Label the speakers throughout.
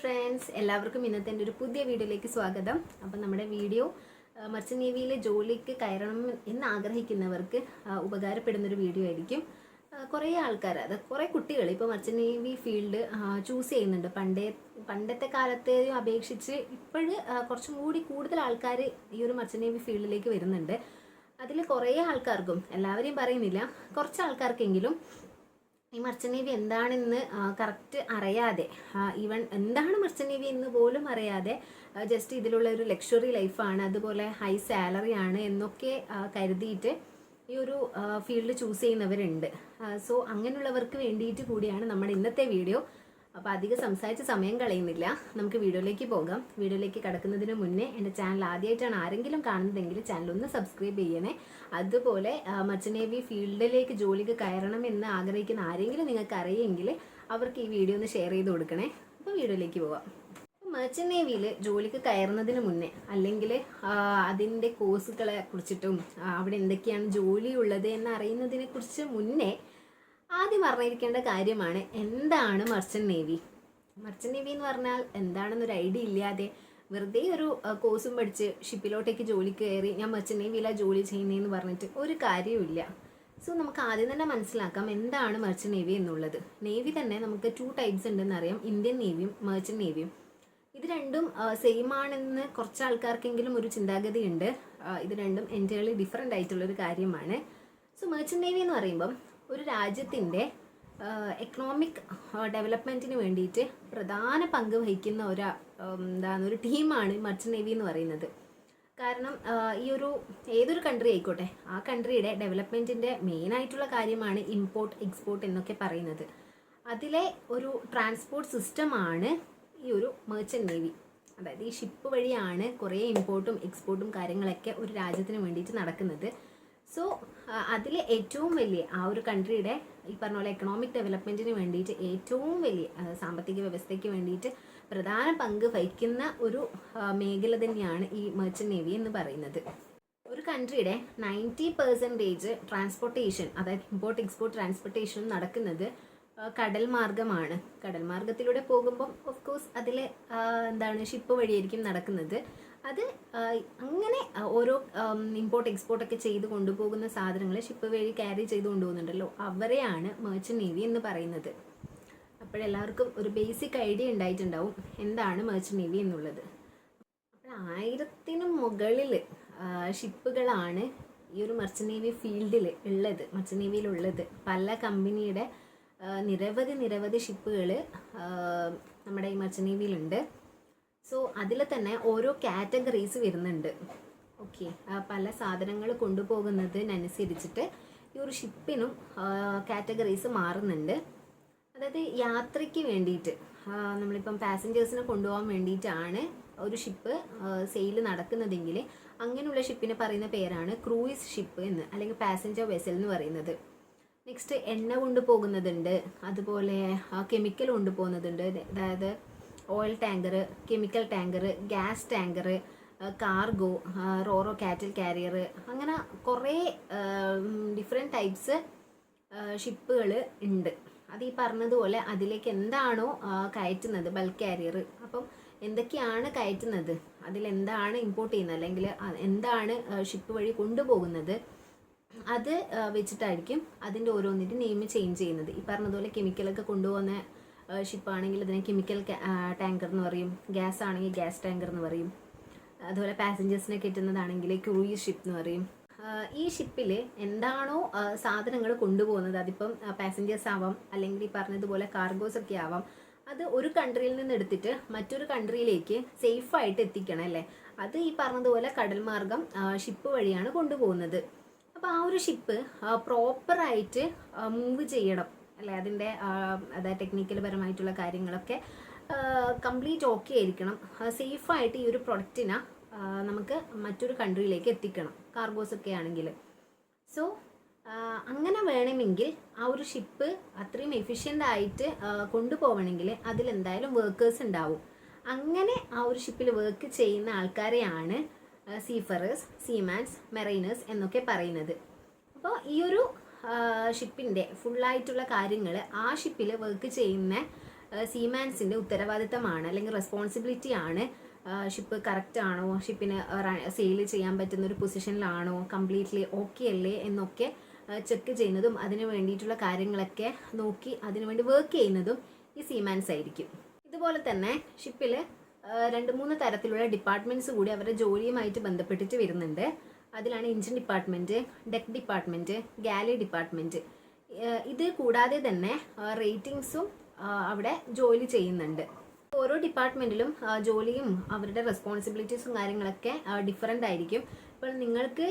Speaker 1: Friends എല്ലാവർക്കും ഇന്നത്തെ എന്റെ ഒരു പുതിയ വീഡിയോയിലേക്ക് സ്വാഗതം. അപ്പം നമ്മുടെ വീഡിയോ മർച്ചന്റ് നേവിയിലെ ജോലിക്ക് കയറണം എന്ന് ആഗ്രഹിക്കുന്നവർക്ക് ഉപകാരപ്പെടുന്ന ഒരു വീഡിയോ ആയിരിക്കും. കുറേ ആൾക്കാർ അത് കുറേ കുട്ടികൾ ഇപ്പോൾ മർച്ചനേവി നേവി ഫീൽഡ് ചൂസ് ചെയ്യുന്നുണ്ട്. പണ്ടേ പണ്ടത്തെ കാലത്തെയും അപേക്ഷിച്ച് ഇപ്പോഴ് കുറച്ചും കൂടി കൂടുതൽ ആൾക്കാർ ഈ ഒരു മർച്ചനേവി നേവി ഫീൽഡിലേക്ക് വരുന്നുണ്ട്. അതിൽ കുറേ ആൾക്കാർക്കും എല്ലാവരെയും പറയുന്നില്ല കുറച്ച് ആൾക്കാർക്കെങ്കിലും ഈ മർച്ചൻ നേവി എന്താണെന്ന് കറക്റ്റ് അറിയാതെ ഈവൻ എന്താണ് മർച്ചൻ നേവി എന്ന് പോലും അറിയാതെ ജസ്റ്റ് ഇതിലുള്ള ഒരു ലക്ഷറി ലൈഫാണ് അതുപോലെ ഹൈ സാലറി ആണ് എന്നൊക്കെ കരുതിയിട്ട് ഈ ഒരു ഫീൽഡ് ചൂസ് ചെയ്യുന്നവരുണ്ട്. സോ അങ്ങനെയുള്ളവർക്ക് വേണ്ടിയിട്ട് കൂടിയാണ് നമ്മുടെ ഇന്നത്തെ വീഡിയോ അപ്പോൾ അധികം സംസാരിച്ച് സമയം കളയുന്നില്ല. നമുക്ക് വീഡിയോയിലേക്ക് പോകാം. വീഡിയോയിലേക്ക് കടക്കുന്നതിന് മുന്നേ എന്റെ ചാനൽ ആദ്യമായിട്ടാണ് ആരെങ്കിലും കാണുന്നതെങ്കിൽ ചാനൽ ഒന്ന് സബ്സ്ക്രൈബ് ചെയ്യണേ. അതുപോലെ മച്ചനേവി നേവി ഫീൽഡിലേക്ക് ജോലിക്ക് കയറണം എന്ന് ആഗ്രഹിക്കുന്ന ആരെങ്കിലും നിങ്ങൾക്ക് അറിയെങ്കിൽ അവർക്ക് ഈ വീഡിയോ ഒന്ന് ഷെയർ ചെയ്ത് കൊടുക്കണേ. അപ്പോൾ വീഡിയോയിലേക്ക് പോവാം മർച്ചന്റ് നേവിയിൽ ജോലിക്ക് കയറുന്നതിന് മുന്നേ അല്ലെങ്കിൽ അതിന്റെ കോഴ്സുകളെ കുറിച്ചിട്ടും അവിടെ എന്തൊക്കെയാണ് ജോലി ഉള്ളത് എന്ന് അറിയുന്നതിനെ കുറിച്ച് മുന്നേ ആദ്യം അറിഞ്ഞിരിക്കേണ്ട കാര്യമാണ് എന്താണ് മർച്ചന്റ് നേവി മർച്ചന്റ് നേവി എന്ന് പറഞ്ഞാൽ എന്താണെന്നൊരു ഐഡിയ ഇല്ലാതെ വെറുതെ ഒരു കോഴ്സും പഠിച്ച് ഷിപ്പിലോട്ടേക്ക് ജോലിക്ക് കയറി ഞാൻ മർച്ചന്റ് നേവിയിലാണ് ജോലി ചെയ്യുന്നതെന്ന് പറഞ്ഞിട്ട് ഒരു കാര്യമില്ല സോ നമുക്ക് ആദ്യം തന്നെ മനസ്സിലാക്കാം എന്താണ് മർച്ചന്റ് നേവി എന്നുള്ളത്. നേവി തന്നെ നമുക്ക് ടു ടൈപ്സ് ഉണ്ടെന്ന് അറിയാം. ഇന്ത്യൻ നേവിയും മെർച്ചന്റ് നേവിയും ഇത് രണ്ടും സെയിം ആണെന്ന് കുറച്ച് ആൾക്കാർക്കെങ്കിലും ഒരു ചിന്താഗതി ഉണ്ട് ഇത് രണ്ടും എന്റയർലി ഡിഫറെന്റ് ആയിട്ടുള്ളൊരു കാര്യമാണ്. സോ മെർച്ചന്റ് നേവി എന്ന് പറയുമ്പം ഒരു രാജ്യത്തിന്റെ എക്കണോമിക് ഡെവലപ്മെന്റിന് വേണ്ടിയിട്ട് പ്രധാന പങ്ക് വഹിക്കുന്ന ഒരു എന്താണ് ഒരു ടീമാണ് മർച്ചൻ നേവി എന്ന് പറയുന്നത്. കാരണം ഈ ഒരു ഏതൊരു കൺട്രി ആയിക്കോട്ടെ ആ കൺട്രിയുടെ ഡെവലപ്മെന്റിന്റെ മെയിനായിട്ടുള്ള കാര്യമാണ് ഇമ്പോർട്ട് എക്സ്പോർട്ട് എന്നൊക്കെ പറയുന്നത്. അതിലെ ഒരു ട്രാൻസ്പോർട്ട് സിസ്റ്റമാണ് ഈ ഒരു മെർച്ചന്റ് നേവി അതായത് ഈ ഷിപ്പ് വഴിയാണ് കുറേ ഇമ്പോർട്ടും എക്സ്പോർട്ടും കാര്യങ്ങളൊക്കെ ഒരു രാജ്യത്തിന് വേണ്ടിയിട്ട് നടക്കുന്നത്. സോ അതിൽ ഏറ്റവും വലിയ ആ ഒരു കൺട്രിയുടെ ഈ പറഞ്ഞ പോലെ എക്കണോമിക് ഡെവലപ്മെന്റിന് വേണ്ടിയിട്ട് ഏറ്റവും വലിയ സാമ്പത്തിക വ്യവസ്ഥയ്ക്ക് വേണ്ടിയിട്ട് പ്രധാന പങ്ക് വഹിക്കുന്ന ഒരു മേഖല തന്നെയാണ് ഈ മെർച്ചൻ നേവി എന്ന് പറയുന്നത്. ഒരു കൺട്രിയുടെ നയന്റി പെർസെന്റേജ് ട്രാൻസ്പോർട്ടേഷൻ അതായത് ഇമ്പോർട്ട് എക്സ്പോർട്ട് ട്രാൻസ്പോർട്ടേഷൻ നടക്കുന്നത് കടൽ മാർഗമാണ്. കടൽ മാർഗത്തിലൂടെ പോകുമ്പം ഓഫ് കോഴ്സ് അതിൽ എന്താണ് ഷിപ്പ് വഴിയായിരിക്കും നടക്കുന്നത്. അത് അങ്ങനെ ഓരോ ഇമ്പോർട്ട് എക്സ്പോർട്ട് ഒക്കെ ചെയ്ത് കൊണ്ടുപോകുന്ന സാധനങ്ങൾ ഷിപ്പ് വഴി ക്യാരി ചെയ്ത് കൊണ്ടുപോകുന്നുണ്ടല്ലോ. അവരെയാണ് മെർച്ചന്റ് നേവി എന്ന് പറയുന്നത്. അപ്പോഴെല്ലാവർക്കും ഒരു ബേസിക് ഐഡിയ ഉണ്ടായിട്ടുണ്ടാവും എന്താണ് മെർച്ചന്റ് നേവി എന്നുള്ളത്. അപ്പോൾ ആയിരത്തിനും മുകളിൽ ഷിപ്പുകളാണ് ഈ ഒരു മർച്ചന്റ് നേവി ഫീൽഡിൽ ഉള്ളത് മർച്ചന്റ് നേവിയിലുള്ളത് പല കമ്പനിയുടെ നിരവധി നിരവധി ഷിപ്പുകൾ നമ്മുടെ ഈ മർച്ചന്റ് നേവിയിലുണ്ട് സോ അതിൽ തന്നെ ഓരോ കാറ്റഗറീസ് വരുന്നുണ്ട്. ഓക്കെ പല സാധനങ്ങൾ കൊണ്ടുപോകുന്നതിനനുസരിച്ചിട്ട് ഈ ഒരു ഷിപ്പിനും കാറ്റഗറീസ് മാറുന്നുണ്ട്. അതായത് യാത്രയ്ക്ക് വേണ്ടിയിട്ട് നമ്മളിപ്പം പാസഞ്ചേഴ്സിനെ കൊണ്ടുപോകാൻ വേണ്ടിയിട്ടാണ് ഒരു ഷിപ്പ് സെയിൽ നടക്കുന്നതെങ്കിൽ അങ്ങനെയുള്ള ഷിപ്പിനെ പറയുന്ന പേരാണ് ക്രൂയിസ് ഷിപ്പ് എന്ന് അല്ലെങ്കിൽ പാസഞ്ചർ വെസൽ എന്ന് പറയുന്നത്. നെക്സ്റ്റ് എണ്ണ കൊണ്ടുപോകുന്നതുണ്ട് അതുപോലെ കെമിക്കൽ കൊണ്ടുപോകുന്നതുണ്ട്. അതായത് oil tanker chemical tanker gas tanker cargo roro cattle carrier അങ്ങനെ കുറേ ഡിഫറെന്റ് ടൈപ്സ് ഷിപ്പുകൾ ഉണ്ട്. അത് ഈ പറഞ്ഞതുപോലെ അതിലേക്ക് എന്താണോ കയറ്റുന്നത് ബൾക്ക് കാരിയർ അപ്പം എന്തൊക്കെയാണ് കയറ്റുന്നത്? അതിലെന്താണ് ഇമ്പോർട്ട് ചെയ്യുന്നത്? അല്ലെങ്കിൽ എന്താണ് ഷിപ്പ് വഴി കൊണ്ടുപോകുന്നത്? അത് വെച്ചിട്ടായിരിക്കും അതിന്റെ ഓരോന്നിന്റെ നെയിം ചേഞ്ച് ചെയ്യുന്നത്. ഈ പറഞ്ഞതുപോലെ കെമിക്കലൊക്കെ കൊണ്ടുപോകുന്ന ഷിപ്പാണെങ്കിൽ അതിനെ കെമിക്കൽ ടാങ്കർ എന്ന് പറയും. ഗ്യാസ് ആണെങ്കിൽ ഗ്യാസ് ടാങ്കർ എന്ന് പറയും. അതുപോലെ പാസഞ്ചേഴ്സിനെ കയറ്റുന്നതാണെങ്കിൽ ക്രൂയിസ് ഷിപ്പ് എന്ന് പറയും. ഈ ഷിപ്പിൽ എന്താണോ സാധനങ്ങൾ കൊണ്ടുപോകുന്നത്. അതിപ്പം പാസഞ്ചേഴ്സ് ആവാം അല്ലെങ്കിൽ ഈ പറഞ്ഞതുപോലെ കാർഗോസ് ഒക്കെ ആവാം. അത് ഒരു കൺട്രിയിൽ നിന്ന് എടുത്തിട്ട് മറ്റൊരു കൺട്രിയിലേക്ക് സേഫായിട്ട് എത്തിക്കണം അല്ലേ? അത് ഈ പറഞ്ഞതുപോലെ കടൽ മാർഗം ഷിപ്പ് വഴിയാണ് കൊണ്ടുപോകുന്നത്. അപ്പോൾ ആ ഒരു ഷിപ്പ് പ്രോപ്പറായിട്ട് മൂവ് ചെയ്യണം. അല്ലെ അതിന്റെ അതായത് ടെക്നിക്കൽ പരമായിട്ടുള്ള കാര്യങ്ങളൊക്കെ കംപ്ലീറ്റ് ഓക്കെ ആയിരിക്കണം. സേഫായിട്ട് ഈ ഒരു പ്രൊഡക്റ്റിനെ നമുക്ക് മറ്റൊരു കൺട്രിയിലേക്ക് എത്തിക്കണം കാർഗോസ് ഒക്കെ ആണെങ്കിൽ സോ അങ്ങനെ വേണമെങ്കിൽ ആ ഒരു ഷിപ്പ് അത്രയും എഫിഷ്യന്റ് ആയിട്ട് കൊണ്ടുപോകണമെങ്കിൽ അതിലെന്തായാലും വർക്കേഴ്സ് ഉണ്ടാവും. അങ്ങനെ ആ ഒരു ഷിപ്പിൽ വർക്ക് ചെയ്യുന്ന ആൾക്കാരെയാണ് സീഫറേഴ്സ് സീമാൻസ് മെറൈനേഴ്സ് എന്നൊക്കെ പറയുന്നത്. അപ്പോൾ ഈ ഒരു ഷിപ്പിന്റെ ഫുള്ളായിട്ടുള്ള കാര്യങ്ങൾ ആ ഷിപ്പിൽ വർക്ക് ചെയ്യുന്ന സീമാൻസിന്റെ ഉത്തരവാദിത്തമാണ് അല്ലെങ്കിൽ റെസ്പോൺസിബിലിറ്റി ആണ്. ഷിപ്പ് കറക്റ്റ് ആണോ? ഷിപ്പിന് സെയിൽ ചെയ്യാൻ പറ്റുന്ന ഒരു പൊസിഷനിലാണോ കംപ്ലീറ്റ്ലി ഓക്കെ അല്ലേ എന്നൊക്കെ ചെക്ക് ചെയ്യുന്നതും അതിന് വേണ്ടിയിട്ടുള്ള കാര്യങ്ങളൊക്കെ നോക്കി അതിനുവേണ്ടി വർക്ക് ചെയ്യുന്നതും ഈ സീമാൻസ് ആയിരിക്കും. ഇതുപോലെ തന്നെ ഷിപ്പിൽ രണ്ട് മൂന്ന് തരത്തിലുള്ള ഡിപ്പാർട്ട്മെന്റ്സ് കൂടി അവരുടെ ജോലിയുമായിട്ട് ബന്ധപ്പെട്ടിട്ട് വരുന്നുണ്ട്. അതിലാണ് engine department deck department galley department ഇത് കൂടാതെ തന്നെ റേറ്റിംഗ്സും അവിടെ ജോലി ചെയ്യുന്നുണ്ട്. ഓരോ ഡിപ്പാർട്ട്മെന്റിലും ജോലിയും അവരുടെ റെസ്പോൺസിബിലിറ്റീസും കാര്യങ്ങളൊക്കെ ഡിഫറെന്റ് ആയിരിക്കും. ഇപ്പോൾ നിങ്ങൾക്ക്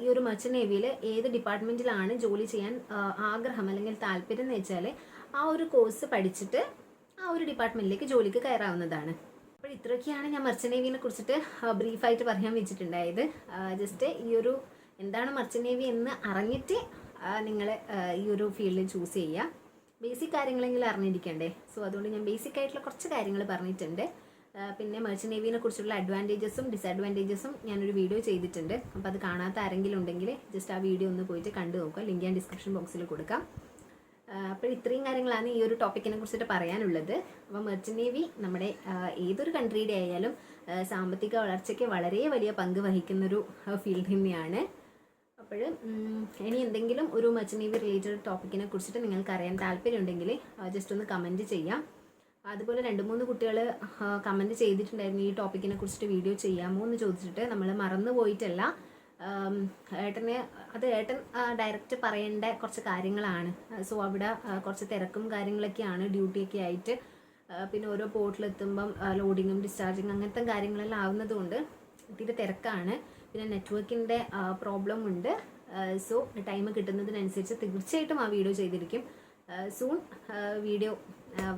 Speaker 1: ഈ ഒരു മച്ച നേവിയിൽ ഏത് ഡിപ്പാർട്ട്മെന്റിലാണ് ജോലി ചെയ്യാൻ ആഗ്രഹം അല്ലെങ്കിൽ താല്പര്യം എന്ന് വെച്ചാൽ ആ ഒരു കോഴ്സ് പഠിച്ചിട്ട് ആ ഒരു ഡിപ്പാർട്ട്മെന്റിലേക്ക് ജോലിക്ക് കയറാവുന്നതാണ്. ഇത്രയൊക്കെയാണ് ഞാൻ മർച്ചൻ നേവിനെ കുറിച്ചിട്ട് ബ്രീഫായിട്ട് പറയാൻ വെച്ചിട്ടുണ്ടായത്. ജസ്റ്റ് ഈ ഒരു എന്താണ് മർച്ചൻ നേവി എന്ന് അറിഞ്ഞിട്ട് നിങ്ങൾ ഈ ഒരു ഫീൽഡിൽ ചൂസ് ചെയ്യുക ബേസിക് കാര്യങ്ങളെങ്കിലും അറിഞ്ഞിരിക്കണ്ടേ? സോ അതുകൊണ്ട് ഞാൻ ബേസിക് ആയിട്ടുള്ള കുറച്ച് കാര്യങ്ങൾ പറഞ്ഞിട്ടുണ്ട്. പിന്നെ മർച്ചൻ നേവിനെ കുറിച്ചുള്ള അഡ്വാന്റേജസും ഡിസഡ്വാന്റേജസും ഞാനൊരു വീഡിയോ ചെയ്തിട്ടുണ്ട്. അപ്പോൾ അത് കാണാത്ത ആരെങ്കിലും ഉണ്ടെങ്കിൽ ജസ്റ്റ് ആ വീഡിയോ ഒന്ന് പോയിട്ട് കണ്ടു നോക്കുക. ലിങ്ക് ഞാൻ ഡിസ്ക്രിപ്ഷൻ ബോക്സിൽ കൊടുക്കാം. അപ്പോൾ ഇത്രയും കാര്യങ്ങളാണ് ഈ ഒരു ടോപ്പിക്കിനെ കുറിച്ചിട്ട് പറയാനുള്ളത്. അപ്പോൾ മെർച്ചൻ നേവി നമ്മുടെ ഏതൊരു കൺട്രിയുടെ ആയാലും സാമ്പത്തിക വളർച്ചയ്ക്ക് വളരെ വലിയ പങ്ക് വഹിക്കുന്നൊരു ഫീൽഡ് തന്നെയാണ്. അപ്പോൾ ഇനി എന്തെങ്കിലും ഒരു മെർച്ചൻ നേവി റിലേറ്റഡ് ടോപ്പിക്കിനെ കുറിച്ചിട്ട് നിങ്ങൾക്ക് അറിയാൻ താല്പര്യമുണ്ടെങ്കിൽ ജസ്റ്റ് ഒന്ന് കമന്റ് ചെയ്യാം. അതുപോലെ രണ്ട് മൂന്ന് കുട്ടികൾ കമന്റ് ചെയ്തിട്ടുണ്ടായിരുന്നു ഈ ടോപ്പിക്കിനെ കുറിച്ചിട്ട് വീഡിയോ ചെയ്യാമോ എന്ന് ചോദിച്ചിട്ട് നമ്മൾ മറന്നു പോയിട്ടല്ല ഏട്ടന് അത് ഏട്ടൻ ഡയറക്റ്റ് പറയേണ്ട കുറച്ച് കാര്യങ്ങളാണ്. സോ അവിടെ കുറച്ച് തിരക്കും കാര്യങ്ങളൊക്കെയാണ് ഡ്യൂട്ടിയൊക്കെ ആയിട്ട് പിന്നെ ഓരോ പോർട്ടിലെത്തുമ്പം ലോഡിങ്ങും ഡിസ്ചാർജിങ്ങും അങ്ങനത്തെ കാര്യങ്ങളെല്ലാം ആവുന്നതുകൊണ്ട് ഇത്തിരി തിരക്കാണ്. പിന്നെ നെറ്റ്വർക്കിന്റെ പ്രോബ്ലം ഉണ്ട്. സോ ടൈം കിട്ടുന്നതിനനുസരിച്ച് തീർച്ചയായിട്ടും ആ വീഡിയോ ചെയ്തിരിക്കും. സൂൺ വീഡിയോ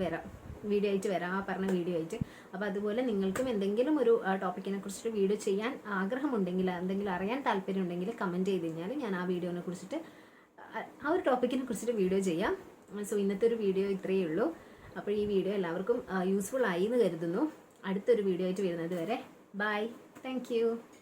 Speaker 1: വരാം. വീഡിയോ ആയിട്ട് വരാം. ആ പറഞ്ഞ വീഡിയോ ആയിട്ട്. അപ്പോൾ അതുപോലെ നിങ്ങൾക്കും എന്തെങ്കിലും ഒരു ടോപ്പിക്കിനെ കുറിച്ചിട്ട് വീഡിയോ ചെയ്യാൻ ആഗ്രഹമുണ്ടെങ്കിൽ എന്തെങ്കിലും അറിയാൻ താല്പര്യം ഉണ്ടെങ്കിൽ കമന്റ് ചെയ്ത് കഴിഞ്ഞാൽ ഞാൻ ആ വീഡിയോനെ കുറിച്ചിട്ട് ആ- ഒരു ടോപ്പിക്കിനെ കുറിച്ചിട്ട് വീഡിയോ ചെയ്യാം. സോ ഇന്നത്തെ ഒരു വീഡിയോ ഇത്രയേ ഉള്ളൂ. അപ്പോൾ ഈ വീഡിയോ എല്ലാവർക്കും യൂസ്ഫുൾ ആയി എന്ന് കരുതുന്നു. അടുത്തൊരു വീഡിയോ ആയിട്ട് വരുന്നത് വരെ ബൈ താങ്ക്